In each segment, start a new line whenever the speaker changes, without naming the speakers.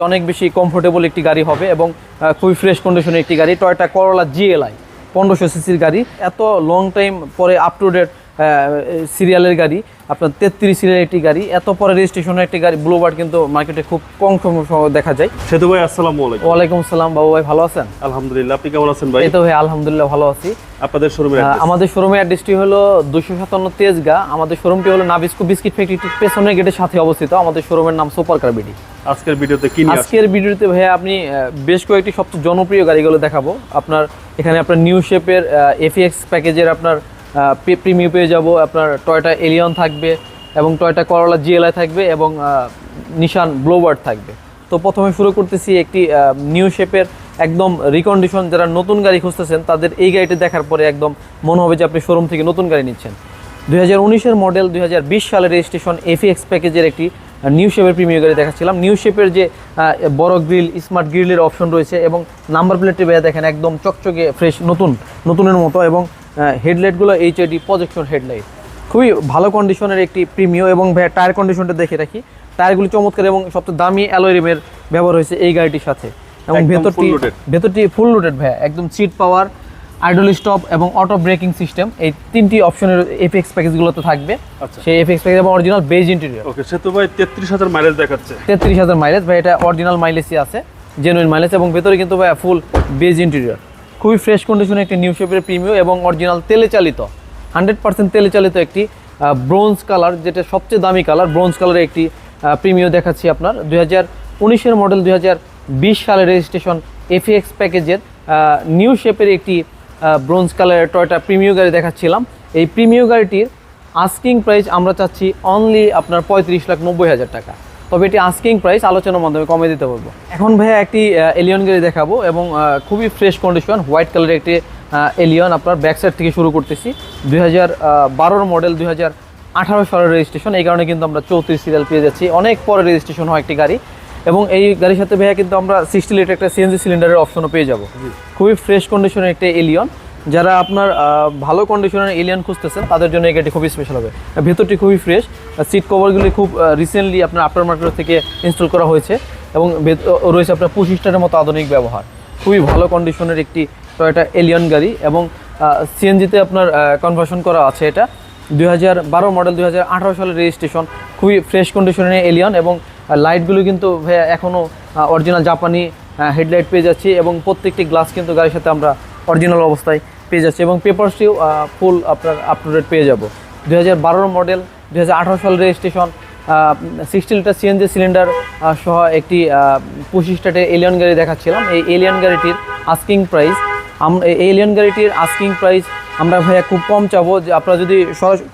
অনেক বেশি কমফোর্টেবল একটি গাড়ি হবে এবং খুবই ফ্রেশ কন্ডিশনের একটি গাড়ি টয়টা করলা জিএলআই পনেরোশো সিসির গাড়ি। এত লং টাইম পরে আপ টু ডেট সিরিয়ালের গাড়ি আপনার তেত্রিশ সিরিয়ালের একটি গাড়ি এত পরে রেজিস্ট্রেশনের একটি গাড়ি ব্লুবার্ড কিন্তু মার্কেটে খুব কম সময় দেখা যায়।
সেতু ভাই আসসালামু আলাইকুম।
ওয়ালাইকুম আসসালাম বাবু ভাই ভালো আছেন?
আলহামদুলিল্লাহ আপনি কেমন আছেন ভাই?
এই তো ভাই আলহামদুলিল্লাহ ভালো আছি।
আপনাদের শোরুমের
আমাদের শোরুমের অ্যাড্রেসটি হলো দুশো সাতান্ন তেজগা। আমাদের শোরুমটি হলো নাবিস্কো বিস্কিট ফ্যাক্টরিটির পেছনের গেটের সাথে অবস্থিত। আমাদের শোরুমের নাম সুপার কার বিডি
আজকের ভিডিওতে কি
আজকের ভিডিওতে ভাইয়া আপনি বেশ কয়েকটি সবচেয়ে জনপ্রিয় গাড়িগুলো দেখাবো। আপনার এখানে আপনার নিউ শেপের এফএক্স প্যাকেজের আপনার প্রিমিয়াম পেয়ে যাব, আপনার টয়টা এলিয়ন থাকবে এবং টয়টা করলা জিএলআই থাকবে এবং নিশান ব্লোবার্ড থাকবে। তো প্রথমে শুরু করতেছি একটি নিউ শেপের একদম রিকন্ডিশন যারা নতুন গাড়ি খুঁজতেছেন, তাদের এই গাড়িটি দেখার পরে একদম মনে হবে যে আপনি শোরুম থেকে নতুন গাড়ি নিচ্ছেন। দুই হাজার মডেল দুই হাজার বিশ সালের রেজিস্ট্রেশন এফএক্স প্যাকেজের একটি নিউ শেপের প্রিমিয়ার গাড়ি দেখাচ্ছিলাম। নিউ শেপের যে বড় গ্রিল স্মার্ট গ্রিলের অপশন রয়েছে এবং নাম্বার প্লেটটি বেয়ে দেখেন একদম চকচকে ফ্রেশ নতুন, নতুনের মতো এবং হেডলাইটগুলো এইচআইডি প্রজেকশন হেডলাইট খুবই ভালো কন্ডিশনের একটি প্রিমিয় এবং টায়ার কন্ডিশনটা দেখে রাখি। টায়ারগুলি চমৎকার এবং সবচেয়ে দামি অ্যালয় রিমের ব্যবহার হয়েছে এই গাড়িটির সাথে। এবং ভেতরটি ভেতরটি ফুল লোডেড ভাইয়া একদম সিট পাওয়ার আইডল স্টপ এবং অটো ব্রেকিং সিস্টেম এই তিনটি অপশনের এফএক্স প্যাকেজগুলোতে থাকবে।
আচ্ছা।
সেই এফএক্স প্যাকেজ এবং original beige interior
okay Setu ভাই তেত্রিশ হাজার মাইলেজ দেখাচ্ছে।
তেত্রিশ হাজার মাইলেজ ভাই এটা অরিজিনাল মাইলেজই আছে জেনুইন মাইলেজ এবং ভেতরে কিন্তু ভাই ফুল বেজ ইন্টেরিয়র খুবই ফ্রেশ কন্ডিশনে একটি নিউ শেপের প্রিমিয় এবং অরিজিনাল তেলে চালিত হান্ড্রেড পার্সেন্ট তেলে চালিত একটি ব্রোঞ্জ কালার যেটা সবচেয়ে দামি কালার ব্রোঞ্জ কালারের একটি প্রিমিয় দেখাচ্ছি আপনার। দুই হাজার উনিশের মডেল দুই হাজার বিশ সালের রেজিস্ট্রেশন এফএক্স প্যাকেজের নিউ শেপের একটি ব্রোঞ্জ কালারের টয়টা প্রিমিয় গাড়ি দেখাচ্ছিলাম। এই প্রিমিয় গাড়িটির আস্কিং প্রাইস আমরা চাচ্ছি অনলি আপনার পঁয়ত্রিশ লাখ নব্বই হাজার টাকা। তবে এটি আস্কিং প্রাইস আলোচনার মাধ্যমে কমে দিতে পারব এখন ভাইয়া একটি এলিয়ন গাড়ি দেখাবো এবং খুবই ফ্রেশ কন্ডিশন হোয়াইট কালারের একটি এলিয়ন আপনার ব্যাক সাইড থেকে শুরু করতেছি। দুই হাজার বারোর মডেল দুই হাজার আঠারো সালের রেজিস্ট্রেশন এই কারণে কিন্তু আমরা চৌত্রিশ সিরিয়াল পেয়ে যাচ্ছি। অনেক পরে রেজিস্ট্রেশন হয় একটি গাড়ি। এবং এই গাড়ির সাথে ভাইয়া কিন্তু আমরা সিক্সটি লিটার একটা সিএনজি সিলিন্ডারের অপশনও পেয়ে যাব। খুবই ফ্রেশ কন্ডিশনের একটা এলিয়ন যারা আপনার ভালো কন্ডিশনের এলিয়ান খুঁজতেছেন, তাদের জন্য এই খুবই স্পেশাল হবে। ভেতরটি খুবই ফ্রেশ সিট কভারগুলি খুব রিসেন্টলি আপনার আফটার মার্কেট থেকে ইনস্টল করা হয়েছে। এবং রয়েছে আপনার পঁচিশ স্টারের মতো আধুনিক ব্যবহার। খুবই ভালো কন্ডিশনের একটি টয়টা এলিয়ন গাড়ি এবং সিএনজিতে আপনার কনভার্সন করা আছে এটা। দুই হাজার বারো মডেল দুই হাজার আঠারো সালের রেজিস্ট্রেশন খুবই ফ্রেশ কন্ডিশনের এলিয়ন এবং লাইটগুলো কিন্তু এখনও অরিজিনাল জাপানি হেডলাইট পেয়ে যাচ্ছি এবং প্রত্যেকটি গ্লাস কিন্তু গাড়ির সাথে আমরা অরিজিনাল অবস্থায় পেয়ে যাচ্ছি এবং পেপারসটিও ফুল আপনার আপ টু ডেট পেয়ে যাব। দু হাজার মডেল দু সালের registration sixty litre CNG cylinder সহ একটি পঁচিশ স্টার্টের এলিয়ন গাড়ি দেখাচ্ছিলাম। এই এলিয়ন গাড়িটির আস্কিং প্রাইস এই এলিয়ন গাড়িটির আস্কিং প্রাইস আমরা ভাইয়া খুব কম চাবো। যে আপনারা যদি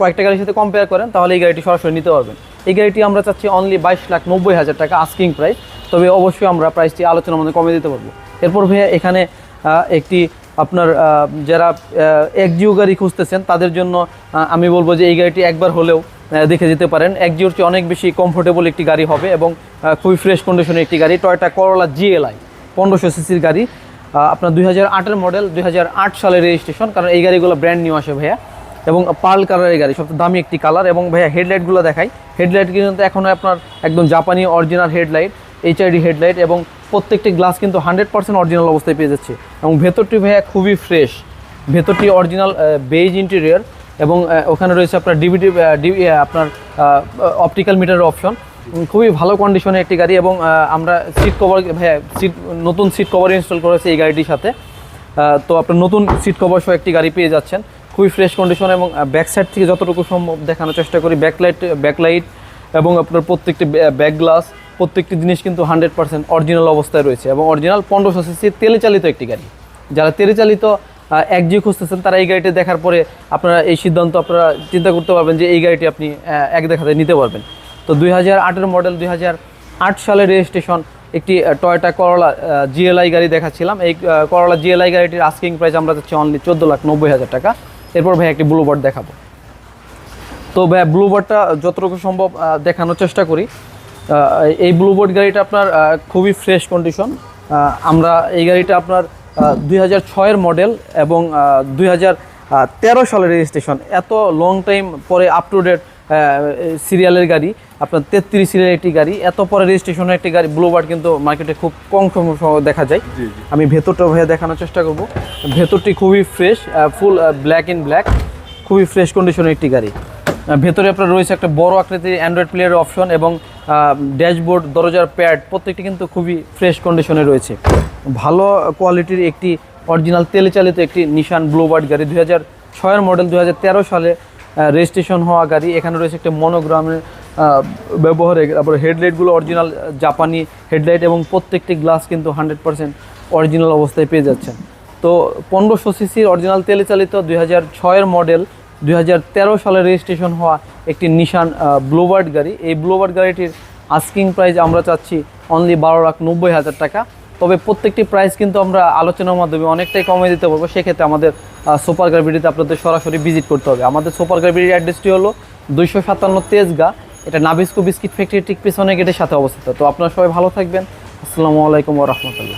কয়েকটা গাড়ির সাথে কম্পেয়ার করেন, তাহলে এই গাড়িটি সরাসরি নিতে পারবেন। এই গাড়িটি আমরা চাচ্ছি অনলি বাইশ লাখ নব্বই হাজার টাকা আস্কিং প্রাইস তবে অবশ্যই আমরা প্রাইসটি আলোচনার মধ্যে কমে দিতে পারব। এরপর ভাইয়া এখানে একটি আপনার যারা একজিও গাড়ি খুঁজতেছেন, তাদের জন্য আমি বলব যে এই গাড়িটি একবার হলেও দেখে যেতে পারেন। একজিওর চেয়ে অনেক বেশি কমফোর্টেবল একটি গাড়ি হবে এবং খুবই ফ্রেশ কন্ডিশনের একটি গাড়ি টয়টা করলা জিএলআই পনেরোশো সিসির গাড়ি। আপনার দুই হাজার মডেল দুই হাজার আট সালের রেজিস্ট্রেশন কারণ এই গাড়িগুলো ব্র্যান্ড নিউ আসে ভাইয়া। এবং পার্ল কালারের গাড়ি, সবচেয়ে দামি একটি কালার এবং ভাইয়া হেডলাইটগুলো দেখাই। হেডলাইট কিন্তু এখনও আপনার একদম জাপানি অরিজিনাল হেডলাইট এইচআইডি হেডলাইট এবং প্রত্যেকটি গ্লাস কিন্তু হান্ড্রেড পার্সেন্ট অরিজিনাল অবস্থায় পেয়ে যাচ্ছে। এবং ভেতরটি ভাইয়া খুবই ফ্রেশ ভেতরটি অরিজিনাল বেজ ইন্টেরিয়র এবং ওখানে রয়েছে আপনার ডিভিডি আপনার অপটিক্যাল মিটারের অপশন খুবই ভালো কন্ডিশনের একটি গাড়ি এবং আমরা সিট কভার ভাইয়া সিট নতুন সিট কভার ইনস্টল করেছি এই গাড়িটির সাথে। তো আপনার নতুন সিট কভার সহ একটি গাড়ি পেয়ে যাচ্ছেন। খুবই ফ্রেশ কন্ডিশন এবং ব্যাক সাইড থেকে যতটুকু সম্ভব দেখানোর চেষ্টা করি। ব্যাকলাইট ব্যাকলাইট এবং আপনার প্রত্যেকটি ব্যাক গ্লাস প্রত্যেকটি জিনিস কিন্তু হান্ড্রেড পার্সেন্ট অরিজিনাল অবস্থায় রয়েছে এবং অরিজিনাল পনেরোশো সিসি তেলে চালিত একটি গাড়ি। যারা তেলে চালিত এক জি খুঁজতেছেন, তারা এই গাড়িটি দেখার পরে আপনারা এই সিদ্ধান্ত আপনারা চিন্তা করতে পারবেন যে এই গাড়িটি আপনি এক দেখাতে নিতে পারবেন। তো দুই হাজার আটের মডেল, দুই হাজার আট সালের রেজিস্ট্রেশন একটি টয়টা করলা জিএলআই গাড়ি দেখাচ্ছিলাম। এই করলা জিএলআই গাড়িটির আস্কিং প্রাইস আমরা যাচ্ছি অনলি চোদ্দ লাখ নব্বই হাজার টাকা। এরপর ভাই একটি ব্লুবার্ড দেখাবো। তো ভাই ব্লুবার্ডটা যতটুকু সম্ভব দেখানোর চেষ্টা করি। এই ব্লুবার্ড গাড়িটা আপনার খুবই ফ্রেশ কন্ডিশন আমরা এই গাড়িটা আপনার দুই হাজার ছয়ের মডেল এবং দুই হাজার তেরো সালের রেজিস্ট্রেশন এত লং টাইম পরে আপ টু ডেট সিরিয়ালের গাড়ি আপনার তেত্রিশ সিলের একটি গাড়ি। এত পরে রেজিস্ট্রেশনের একটি গাড়ি ব্লুবার্ড কিন্তু মার্কেটে খুব কম দেখা যায়। আমি ভেতরটা ভাইয়া দেখানোর চেষ্টা করব। ভেতরটি খুবই fresh full black in black খুবই ফ্রেশ কন্ডিশনের একটি গাড়ি। ভেতরে আপনার রয়েছে একটা বড় আকৃতির অ্যান্ড্রয়েড প্লেয়ারের অপশন এবং ড্যাশবোর্ড দরজার প্যাড প্রত্যেকটি কিন্তু খুবই ফ্রেশ কন্ডিশনে রয়েছে। ভালো কোয়ালিটির একটি অরিজিনাল তেলে চালিত একটি নিশান ব্লুবার্ড গাড়ি, দুই হাজার ছয়ের মডেল দু হাজার তেরো সালে রেজিস্ট্রেশন হওয়া গাড়ি। এখানে রয়েছে একটা মনোগ্রামের ব্যবহারে, তারপরে হেডলাইটগুলো অরিজিনাল জাপানি হেডলাইট এবং প্রত্যেকটি গ্লাস কিন্তু হান্ড্রেড পার্সেন্ট অরিজিনাল অবস্থায় পেয়ে যাচ্ছেন। তো পনেরোশো সিসির অরিজিনাল তেলে চালিত দুই হাজার ছয়ের মডেল দুই হাজার তেরো সালে রেজিস্ট্রেশন হওয়া একটি নিশান ব্লুবার্ড গাড়ি। এই ব্লুবার্ড গাড়িটির আস্কিং প্রাইস আমরা চাচ্ছি অনলি বারো লাখ নব্বই হাজার টাকা। তবে প্রত্যেকটি প্রাইস কিন্তু আমরা আলোচনার মাধ্যমে অনেকটাই কমে দিতে পারব। সেক্ষেত্রে আমাদের সুপার গার্বিটিতে আপনাদের সরাসরি ভিজিট করতে হবে। আমাদের সুপার গার্বিটির অ্যাড্রেসটি হলো দুইশো সাতান্ন তেজগা। এটা নাবিস্কো বিস্কিট ফ্যাক্টরি ঠিক পিছনে গেটের সাথে অবস্থিত। তো আপনারা সবাই ভালো থাকবেন। আসসালামু আলাইকুম রহমতুল্লাহ।